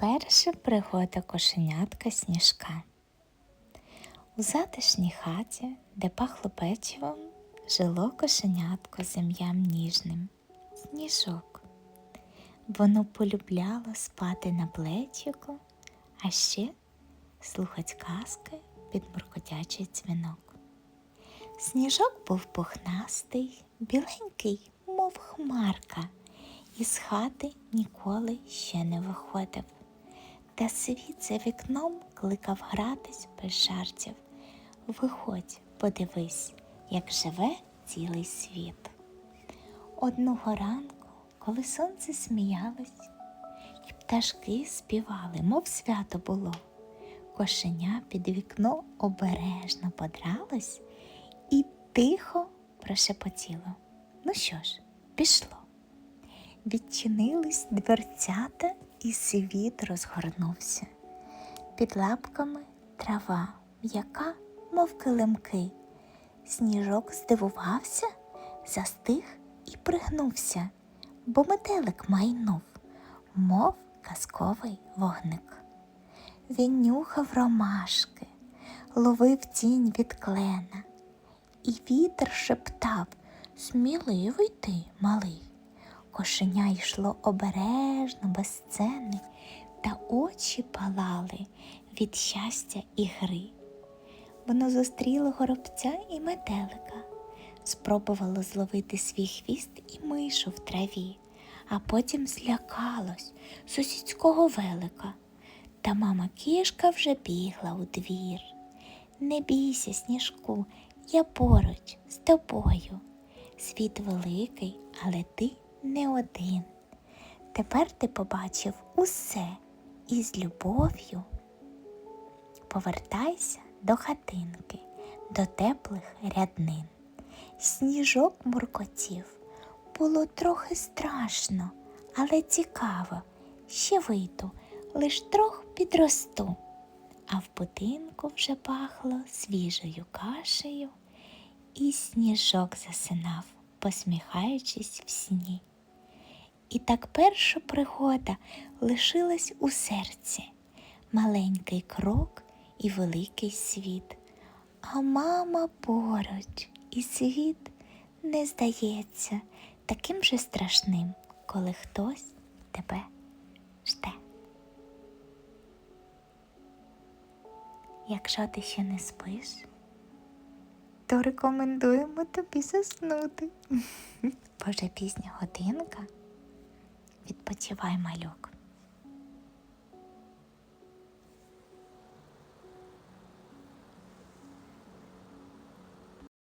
Перша пригода кошенятка сніжка. У затишній хаті, де пахло печивом, жило кошенятко з ім'ям ніжним сніжок. Воно полюбляло спати на плечику, а ще слухать казки під муркотячий дзвінок. Сніжок був пухнастий, біленький, мов хмарка, із хати ніколи ще не виходив. Та світ за вікном кликав гратись без жартів. Виходь, подивись, як живе цілий світ. Одного ранку, коли сонце сміялось, і пташки співали, мов свято було, кошеня під вікно обережно подралось і тихо прошепотіло. Ну що ж, пішло. Відчинились дверцята, і світ розгорнувся. Під лапками трава м'яка, мов килимки. Сніжок здивувався, застиг і пригнувся, бо метелик майнув, мов казковий вогник. Він нюхав ромашки, ловив тінь від клена, і вітер шептав Сміливий ти, малий. Кошеня йшло обережно, без сцени, та очі палали від щастя і гри. Воно зустріло горобця і метелика, спробувало зловити свій хвіст і мишу в траві, а потім злякалось сусідського велика. Та мама кішка вже бігла у двір. Не бійся, сніжку, я поруч з тобою. Світ великий, але ти не один. Тепер ти побачив усе і з любов'ю. Повертайся до хатинки, до теплих ряднин. Сніжок муркотів. Було трохи страшно, але цікаво. Ще вийду, лиш трох підросту. А в будинку вже пахло свіжою кашею, і сніжок засинав, посміхаючись в сні. І так перша пригода лишилась у серці маленький крок і великий світ. А мама поруч, і світ не здається таким же страшним, коли хтось тебе жде. Якщо ти ще не спиш, то рекомендуємо тобі заснути. Боже пізня годинка. Відпочивай малюк.